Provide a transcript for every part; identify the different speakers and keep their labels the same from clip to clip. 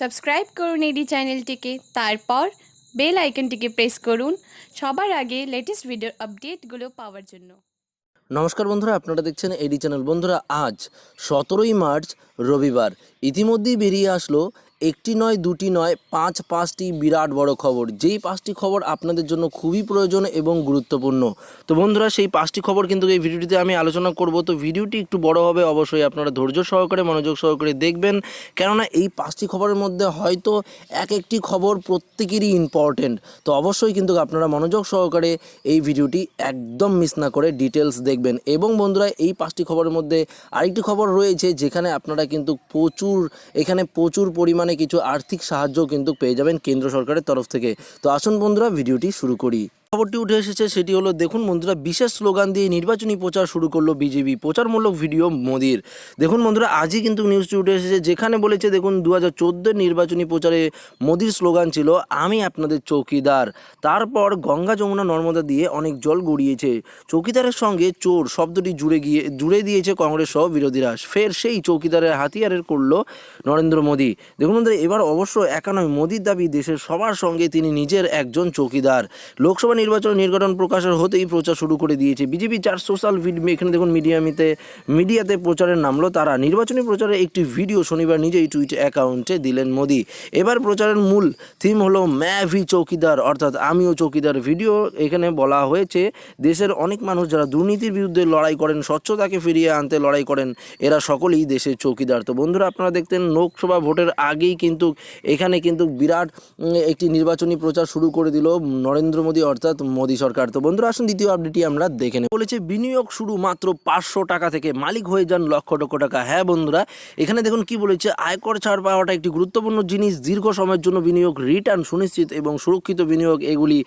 Speaker 1: Subscribe করুন এডি চ্যানেলটিকে, তারপর বেল আইকনটিকে প্রেস করুন সবার আগে লেটেস্ট ভিডিও আপডেটগুলো পাওয়ার জন্য।
Speaker 2: নমস্কার বন্ধুরা, আপনারা দেখছেন এডি চ্যানেল। বন্ধুরা, আজ সতেরোই মার্চ রবিবার। ইতিমধ্যেই বেরিয়ে আসলো একটি নয়, দুটি নয়, পাঁচ, পাঁচটি বিরাট বড় খবর। যেই পাঁচটি খবর আপনাদের জন্য খুবই প্রয়োজন এবং গুরুত্বপূর্ণ। তো বন্ধুরা, সেই পাঁচটি খবর কিন্তু এই ভিডিওটিতে আমি আলোচনা করব। তো ভিডিওটি একটু বড় হবে, অবশ্যই আপনারা ধৈর্য সহকারে, মনোযোগ সহকারে দেখবেন। কেননা এই পাঁচটি খবরের মধ্যে হয়তো এক একটি খবর প্রত্যেকেরই ইম্পর্টেন্ট তো অবশ্যই কিন্তু আপনারা মনোযোগ সহকারে এই ভিডিওটি একদম মিস না করে ডিটেলস দেখবেন। এবং বন্ধুরা, এই পাঁচটি খবরের মধ্যে আরেকটি খবর রয়েছে, যেখানে আপনারা কিন্তু প্রচুর এখানে প্রচুর পরিমাণে কিছু আর্থিক সাহায্য কিন্তু পেয়ে যাবেন কেন্দ্র সরকারের তরফ থেকে। তো আসুন বন্ধুরা, ভিডিওটি শুরু করি। খবরটি উঠে এসেছে, সেটি হলো, দেখুন বন্ধুরা, বিশেষ স্লোগান দিয়ে নির্বাচনী প্রচার শুরু করল বিজেপি। প্রচারমূলক ভিডিও মোদির। দেখুন বন্ধুরা, আজই কিন্তু নিউজটি উঠে এসেছে, যেখানে বলেছে, দেখুন দু হাজার নির্বাচনী প্রচারে মোদির স্লোগান ছিল, আমি আপনাদের চৌকিদার। তারপর গঙ্গা যমুনা নর্মদা দিয়ে অনেক জল গড়িয়েছে। চৌকিদারের সঙ্গে চোর শব্দটি জুড়ে গিয়ে, জুড়ে দিয়েছে কংগ্রেস সহ বিরোধীরা। ফের সেই চৌকিদারের হাতিয়ারের করল নরেন্দ্র মোদী। দেখুন বন্ধুরা, এবার অবশ্য একা নয় মোদির দাবি, দেশের সবার সঙ্গে তিনি নিজের একজন চৌকিদার। লোকসভা নির্বাচন নির্গঠন প্রকাশের হতেই প্রচার শুরু করে দিয়েছে বিজেপি। চার সোশ্যাল এখানে দেখুন মিডিয়ামিতে, মিডিয়াতে প্রচারের নামলো তারা। নির্বাচনী প্রচারে একটি ভিডিও শনিবার নিজেই টুইট অ্যাকাউন্টে দিলেন মোদি। এবার প্রচারের মূল থিম হলো ম্যাভি চৌকিদার, অর্থাৎ আমিও চৌকিদার। ভিডিও এখানে বলা হয়েছে, দেশের অনেক মানুষ যারা দুর্নীতির বিরুদ্ধে লড়াই করেন, স্বচ্ছতাকে ফিরিয়ে আনতে লড়াই করেন, এরা সকলেই দেশের চৌকিদার। তো বন্ধুরা, আপনারা দেখতেন লোকসভা ভোটের আগেই কিন্তু, এখানে কিন্তু বিরাট একটি নির্বাচনী প্রচার শুরু করে দিল নরেন্দ্র মোদী, অর্থাৎ মোদী সরকার। তো বন্ধুরা, আসুন দ্বিতীয় আপডেটটি আমরা দেখে নেব বলেছে, বিনিয়োগ শুরু মাত্র পাঁচশো টাকা থেকে মালিক হয়ে যান লক্ষ লক্ষ টাকা। হ্যাঁ বন্ধুরা, এখানে দেখুন কি বলেছে, আয়কর ছাড় পাওয়াটা একটি গুরুত্বপূর্ণ জিনিস। দীর্ঘ সময়ের জন্য বিনিয়োগ রিটার্ন সুনিশ্চিত এবং সুরক্ষিত বিনিয়োগ এগুলি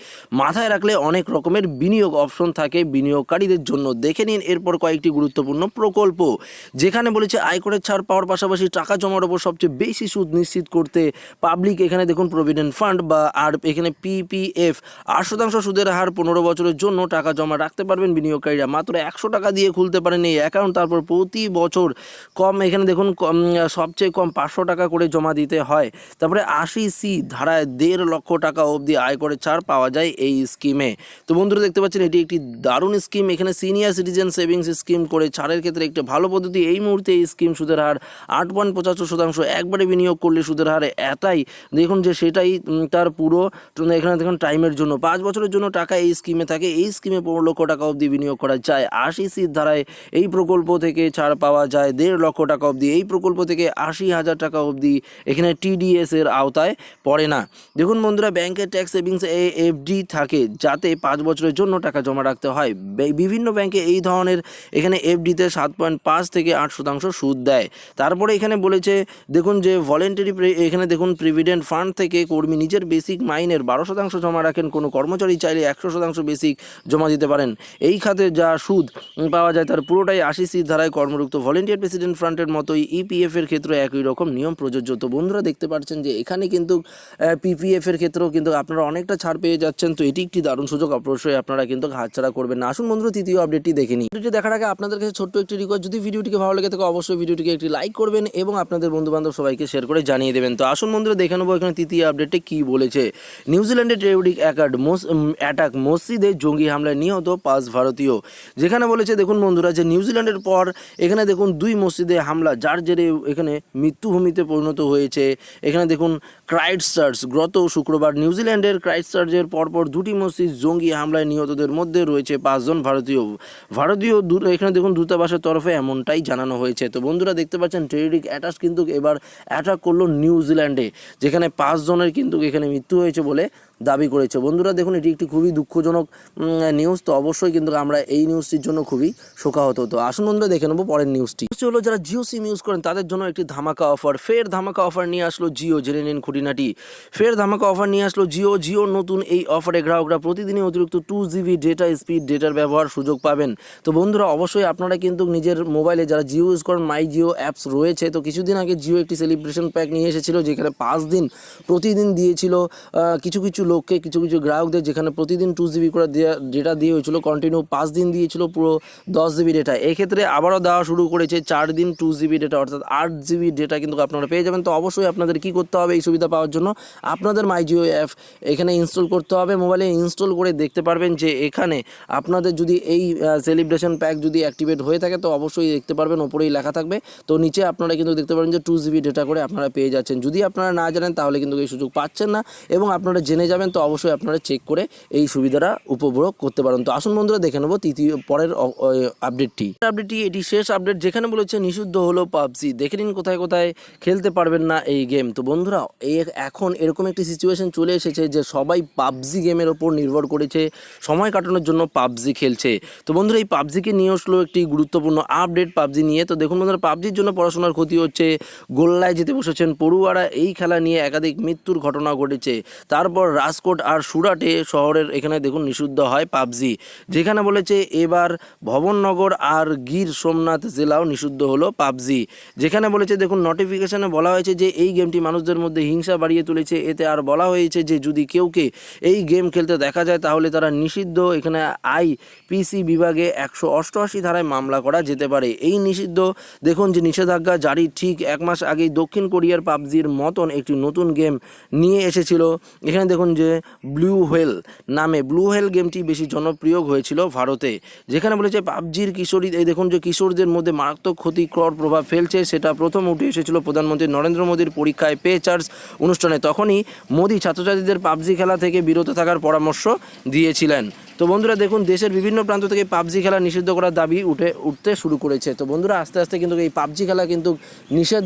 Speaker 2: মাথায় রাখলে অনেক রকমের বিনিয়োগ অপশন থাকে বিনিয়োগকারীদের জন্য। দেখে নিন এরপর কয়েকটি গুরুত্বপূর্ণ প্রকল্প, যেখানে বলেছে, আয়করের ছাড় পাওয়ার পাশাপাশি টাকা জমার ওপর সবচেয়ে বেশি সুদ নিশ্চিত করতে পাবলিক এখানে দেখুন প্রভিডেন্ট ফান্ড বা আর এখানে পিপিএফ আট শতাংশ সুদের হার পনেরো বছরের জন্য টাকা জমা রাখতে পারবেন বিনিয়োগকারীরা। মাত্র একশো টাকা দিয়ে খুলতে পারেন এই অ্যাকাউন্ট তারপর প্রতি বছর কম, এখানে দেখুন, কম সবচেয়ে কম পাঁচশো টাকা করে জমা দিতে হয়। তারপরে আশি সি ধারায় দেড় লক্ষ টাকা অবধি আয় করে ছাড় পাওয়া যায় এই স্কিমে তো বন্ধুরা, দেখতে পাচ্ছেন, এটি একটি দারুণ স্কিম এখানে সিনিয়র সিটিজেন সেভিংস স্কিম করে ছাড়ের ক্ষেত্রে একটি ভালো পদ্ধতি। এই মুহূর্তে এই স্কিম সুদের হার আট পয়েন্ট পঁচাত্তর শতাংশ। একবারে বিনিয়োগ করলে সুদের হার এটাই। দেখুন যে সেটাই তার পুরো, এখানে দেখুন টাইমের জন্য। পাঁচ বছরের জন্য টাকা এই স্কিমে থাকে, এই স্কিমে পনেরো লক্ষ টাকা অবধি বিনিয়োগ করা যায়। আশি সির ধারায় এই প্রকল্প থেকে ছাড় পাওয়া যায়, দেড় লক্ষ টাকা অবধি। এই প্রকল্প থেকে আশি হাজার টাকা অবধি এখানে টিডিএস এর আওতায় পড়ে না। দেখুন বন্ধুরা ব্যাংকের ট্যাক্স সেভিংস এ এফডি থাকে, যাতে পাঁচ বছরের জন্য টাকা জমা রাখতে হয়। বিভিন্ন ব্যাংকে এই ধরনের এখানে এফডিতে সাত পয়েন্ট পাঁচ থেকে আট শতাংশ সুদ দেয়। তারপরে এখানে বলেছে, দেখুন যে ভলেন্টারি এখানে দেখুন প্রিভিডেন্ট ফান্ড থেকে কর্মী নিজের বেসিক মাইনের বারো শতাংশ জমা রাখেন। কোনো কর্মচারী চাইলে একশো শতাংশ বেসিক জমা দিতে পারেন। এই খাতে যা সুদ পাওয়া যায় তার পুরোটাই আশি সির ধারায় কর্মরুক্ত ভলেন্টিয়ার প্রেসিডেন্ট ফ্রান্টের মতোই ইপিএফ এর ক্ষেত্রে একই রকম নিয়ম প্রযোজ্য। তো বন্ধুরা দেখতে পাচ্ছেন যে এখানে কিন্তু পিপিএফ এর ক্ষেত্রেও কিন্তু আপনারা অনেকটা ছাড় পেয়ে যাচ্ছেন। তো এটি একটি দারুণ সুযোগ। অবশ্যই আপনারা কিন্তু হাতছাড়া করবেন না। আসুন বন্ধুরা তৃতীয় আপডেটটি দেখে নিই। ভিডিওটি দেখার আগে আপনাদের কাছে ছোট্ট একটি রিকোয়েস্ট যদি ভিডিওটিকে ভালো লেগে থাকে, অবশ্যই ভিডিওটিকে একটি লাইক করবেন এবং আপনাদের বন্ধু বান্ধব সবাইকে শেয়ার করে জানিয়ে দেবেন। তো আসুন বন্ধুরা দেখে নেব এখানে তৃতীয় আপডেটে কি বলেছে। নিউজিল্যান্ডের টেরিডিক অ্যাকার্ড অ্যাটাক মসজিদে জঙ্গি হামলায় নিহত পাঁচ ভারতীয়। যেখানে বলেছে, দেখুন বন্ধুরা, যে নিউজিল্যান্ডের পর এখানে দেখুন দুই মসজিদে হামলা, যার জেরে এখানে মৃত্যুভূমিতে পরিণত হয়েছে। এখানে দেখুন ক্রাইস্ট চার্চ গত শুক্রবার নিউজিল্যান্ডের ক্রাইস্ট চার্চের পরপর দুটি মসজিদ জঙ্গি হামলায় নিহতদের মধ্যে রয়েছে পাঁচজন ভারতীয়। ভারতীয় এখানে দেখুন, দূতাবাসের তরফে এমনটাই জানানো হয়েছে। তো বন্ধুরা, দেখতে পাচ্ছেন টেরিডিক অ্যাটাক কিন্তু এবার অ্যাটাক করল নিউজিল্যান্ডে, যেখানে পাঁচজনের কিন্তু এখানে মৃত্যু হয়েছে বলে দাবি করেছে। বন্ধুরা, দেখুন, এটি একটি খুবই দুঃখজনক নিউজ তো অবশ্যই কিন্তু আমরা এই নিউজটির জন্য খুবই শোকাহত। তো আসুন বন্ধুরা, দেখে নেব পরের নিউজটি হলো, যারা জিও সিম ইউজ করেন, তাদের জন্য একটি ধামাকা অফার ফের ধামাকা অফার নিয়ে আসলো জিও জেনে নিন খুঁটিনাটি ফের ধামাকা অফার নিয়ে আসলো জিও জিও নতুন এই অফারে গ্রাহকরা প্রতিদিনই অতিরিক্ত টু জিবি ডেটা স্পিড ডেটার ব্যবহার সুযোগ পাবেন। তো বন্ধুরা, অবশ্যই আপনারা কিন্তু নিজের মোবাইলে যারা জিও ইউজ করেন মাই জিও অ্যাপস রয়েছে, তো কিছুদিন আগে জিও একটি সেলিব্রেশন প্যাক নিয়ে এসেছিল, যেখানে পাঁচ দিন প্রতিদিন দিয়েছিল কিছু কিছু লোককে, কিছু কিছু গ্রাহকদের, যেখানে প্রতিদিন টু জিবি করে ডেটা দিয়ে হয়েছিল কন্টিনিউ পাঁচ দিন দিয়েছিল পুরো দশ জিবি ডেটা এক্ষেত্রে আবারও দেওয়া শুরু করেছে চার দিন টু জিবি ডেটা অর্থাৎ আট জিবি ডেটা কিন্তু আপনারা পেয়ে যাবেন। তো অবশ্যই আপনাদের কি করতে হবে? এই সুবিধা পাওয়ার জন্য আপনাদের মাই জিও অ্যাপ এখানে ইনস্টল করতে হবে। মোবাইলে ইনস্টল করে দেখতে পারবেন যে এখানে আপনাদের যদি এই সেলিব্রেশন প্যাক যদি অ্যাক্টিভেট হয়ে থাকে, তো অবশ্যই দেখতে পারবেন, ওপরেই লেখা থাকবে। তো নিচে আপনারা কিন্তু দেখতে পারেন যে টু জিবি ডেটা করে আপনারা পেয়ে যাচ্ছেন। যদি আপনারা না জানেন, তাহলে কিন্তু এই সুযোগ পাচ্ছেন না এবং আপনারা জেনে যাবেন, তো অবশ্যই আপনারা চেক করে এই সুবিধাটা উপভোগ করতে পারেন। তো আসুন বন্ধুরা, দেখে নেব তৃতীয়, পরের আপডেটটি আপডেটটি এটি শেষ আপডেট যেখানে বলেছে, নিষিদ্ধ হলো পাবজি। দেখে নিন কোথায় কোথায় খেলতে পারবেন না এই গেম তো বন্ধুরা, এই এখন এরকম একটি সিচুয়েশন চলে এসেছে যে সবাই পাবজি গেমের ওপর নির্ভর করেছে, সময় কাটানোর জন্য পাবজি খেলছে। তো বন্ধুরা, এই পাবজিকে নিয়ে আসলো একটি গুরুত্বপূর্ণ আপডেট পাবজি নিয়ে। তো দেখুন বন্ধুরা, পাবজির জন্য পড়াশোনার ক্ষতি হচ্ছে, গোল্লায় যেতে বসেছেন পড়ুয়ারা। এই খেলা নিয়ে একাধিক মৃত্যুর ঘটনা ঘটেছে। তারপর রাজকোট আর সুরাটে শহরের এখানে দেখুন নিষিদ্ধ হয় পাবজি, যেখানে বলেছে এবার ভবননগর আর গির সোমনাথ জেলাও নিষিদ্ধ হলো পাবজি, যেখানে বলেছে, দেখুন নোটিফিকেশনে বলা হয়েছে যে এই গেমটি মানুষদের মধ্যে হিংসা বাড়িয়ে তুলেছে। এতে আর বলা হয়েছে যে, যদি কেউকে এই গেম খেলতে দেখা যায়, তাহলে তারা নিষিদ্ধ। এখানে আই পিসি বিভাগে একশো অষ্টআশি ধারায় মামলা করা যেতে পারে। এই নিষিদ্ধ, দেখুন যে নিষেধাজ্ঞা জারি ঠিক এক মাস আগেই দক্ষিণ কোরিয়ার পাবজির মতন একটি নতুন গেম নিয়ে এসেছিল। এখানে দেখুন যে ব্লু হোয়েল নামে ব্লু হোয়েল গেমটি বেশি জনপ্রিয় হয়েছিল ভারতে। যেখানে বলেছে, পাবজির কিশোরী, এই দেখুন যে কিশোরদের মধ্যে মারাত্মক ক্ষতিকর প্রভাব ফেলছে। সেটা প্রথম উঠে এসেছিল প্রধানমন্ত্রী নরেন্দ্র মোদীর পরীক্ষায়। পে চার্জ অনুষ্ঠানে তখনই মোদি ছাত্রছাত্রীদের পাবজি খেলা থেকে বিরত থাকার পরামর্শ দিয়েছিলেন। তো বন্ধুরা দেখুন, দেশের বিভিন্ন প্রান্ত থেকে পাবজি খেলা নিষিদ্ধ করার দাবি উঠে, উঠতে শুরু করেছে। তো বন্ধুরা, আস্তে আস্তে কিন্তু এই পাবজি খেলা কিন্তু নিষেধ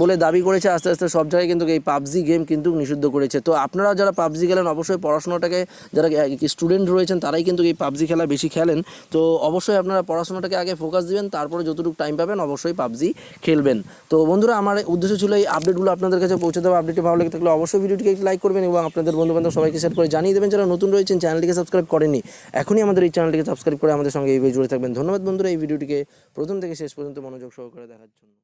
Speaker 2: বলে দাবি করেছে, আস্তে আস্তে সব জায়গায় কিন্তু এই পাবজি গেম কিন্তু নিষিদ্ধ করেছে। তো আপনারা যারা পাবজি খেলেন, অবশ্যই পড়াশোনাটাকে, যারা স্টুডেন্ট রয়েছেন, তারাই কিন্তু এই পাবজি খেলা বেশি খেলেন। তো অবশ্যই আপনারা পড়াশোনাটাকে আগে ফোকাস দিবেন, তারপরে যতটুকু টাইম পাবেন, অবশ্যই পাবজি খেলবেন। তো বন্ধুরা, আমার উদ্দেশ্য ছিল এই আপডেটগুলো আপনাদের কাছে পৌঁছে দেওয়া। আপডেটটি ভালো লেগে থাকলে অবশ্যই ভিডিওটিকে একটি লাইক করবেন এবং আপনাদের বন্ধুবান্ধব সবাইকে শেয়ার করে জানিয়ে দেবেন। যারা নতুন রয়েছেন চ্যানেলটিকে সাবস্ক্রাইব করেনি, এখনই আমাদের এই চ্যানেলটিকে সাবস্ক্রাইব করে আমাদের সঙ্গে এইভাবে জুড়ে থাকবেন। ধন্যবাদ বন্ধুরা, এই ভিডিওটিকে প্রথম থেকে শেষ পর্যন্ত মনোযোগ সহকারে দেখার জন্য।